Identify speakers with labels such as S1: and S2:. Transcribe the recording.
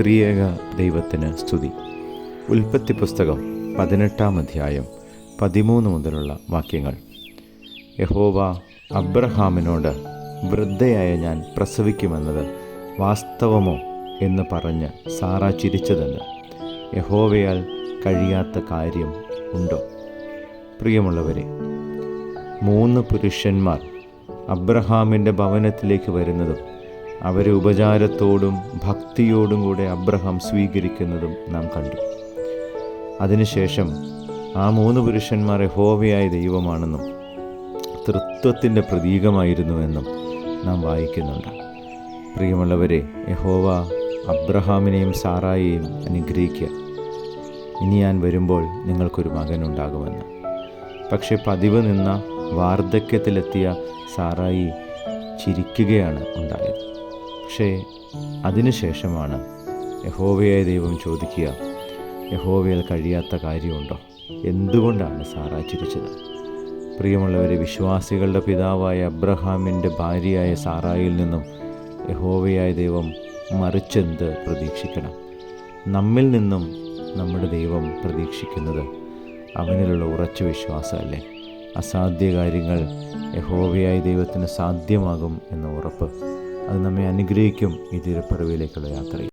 S1: ത്രിയേക ദൈവത്തിന് സ്തുതി. ഉൽപ്പത്തി പുസ്തകം പതിനെട്ടാം അധ്യായം പതിമൂന്ന് മുതലുള്ള വാക്യങ്ങൾ. യഹോവ അബ്രഹാമിനോട് വൃദ്ധയായ ഞാൻ പ്രസവിക്കുമെന്നത് വാസ്തവമോ? എന്ന് പറഞ്ഞ് സാറ ചിരിച്ചതെന്ന്. യഹോവയാൽ കഴിയാത്ത കാര്യം ഉണ്ടോ? പ്രിയമുള്ളവരെ മൂന്ന് പുരുഷന്മാർ അബ്രഹാമിന്റെ ഭവനത്തിലേക്ക് വരുന്നതും അവരെ ഉപചാരത്തോടും ഭക്തിയോടും കൂടെ അബ്രഹാം സ്വീകരിക്കുന്നതും നാം കണ്ടു. അതിനുശേഷം ആ മൂന്ന് പുരുഷന്മാരെ ഹോവയായ ദൈവമാണെന്നും തൃത്വത്തിന്റെ പ്രതീകമായിരുന്നുവെന്നും നാം വായിക്കുന്നുണ്ട്. പ്രിയമുള്ളവരെ യഹോവ അബ്രഹാമിനെയും സാറായെയും അനുഗ്രഹിക്കുക. ഇനി ഞാൻ വരുമ്പോൾ നിങ്ങൾക്കൊരു മകനുണ്ടാകുമെന്ന് പക്ഷെ പതിവ് നിന്ന വാർദ്ധക്യത്തിലെത്തിയ സാറായി ചിരിക്കുകയാണ് ഉണ്ടായത്. പക്ഷേ അതിനുശേഷമാണ് യഹോവയായ ദൈവം ചോദിക്കുക യഹോവയിൽ കഴിയാത്ത കാര്യമുണ്ടോ? എന്തുകൊണ്ടാണ് സാറാ ചിരിച്ചത്? പ്രിയമുള്ളവരെ വിശ്വാസികളുടെ പിതാവായ അബ്രഹാമിന്റെ ഭാര്യയായ സാറായിൽ നിന്നും യഹോവയായ ദൈവം മറിച്ചെന്ത് പ്രതീക്ഷിക്കണം? നമ്മിൽ നിന്നും നമ്മുടെ ദൈവം പ്രതീക്ഷിക്കുന്നത് അവനിലുള്ള ഉറച്ച വിശ്വാസമല്ലേ? അസാധ്യ കാര്യങ്ങൾ യഹോവയായ ദൈവത്തിന് സാധ്യമാകും എന്ന ഉറപ്പ് അത് നമ്മെ അനുഗ്രഹിക്കും ഈ തിരുപ്പറവിലേക്കുള്ള യാത്രയിൽ.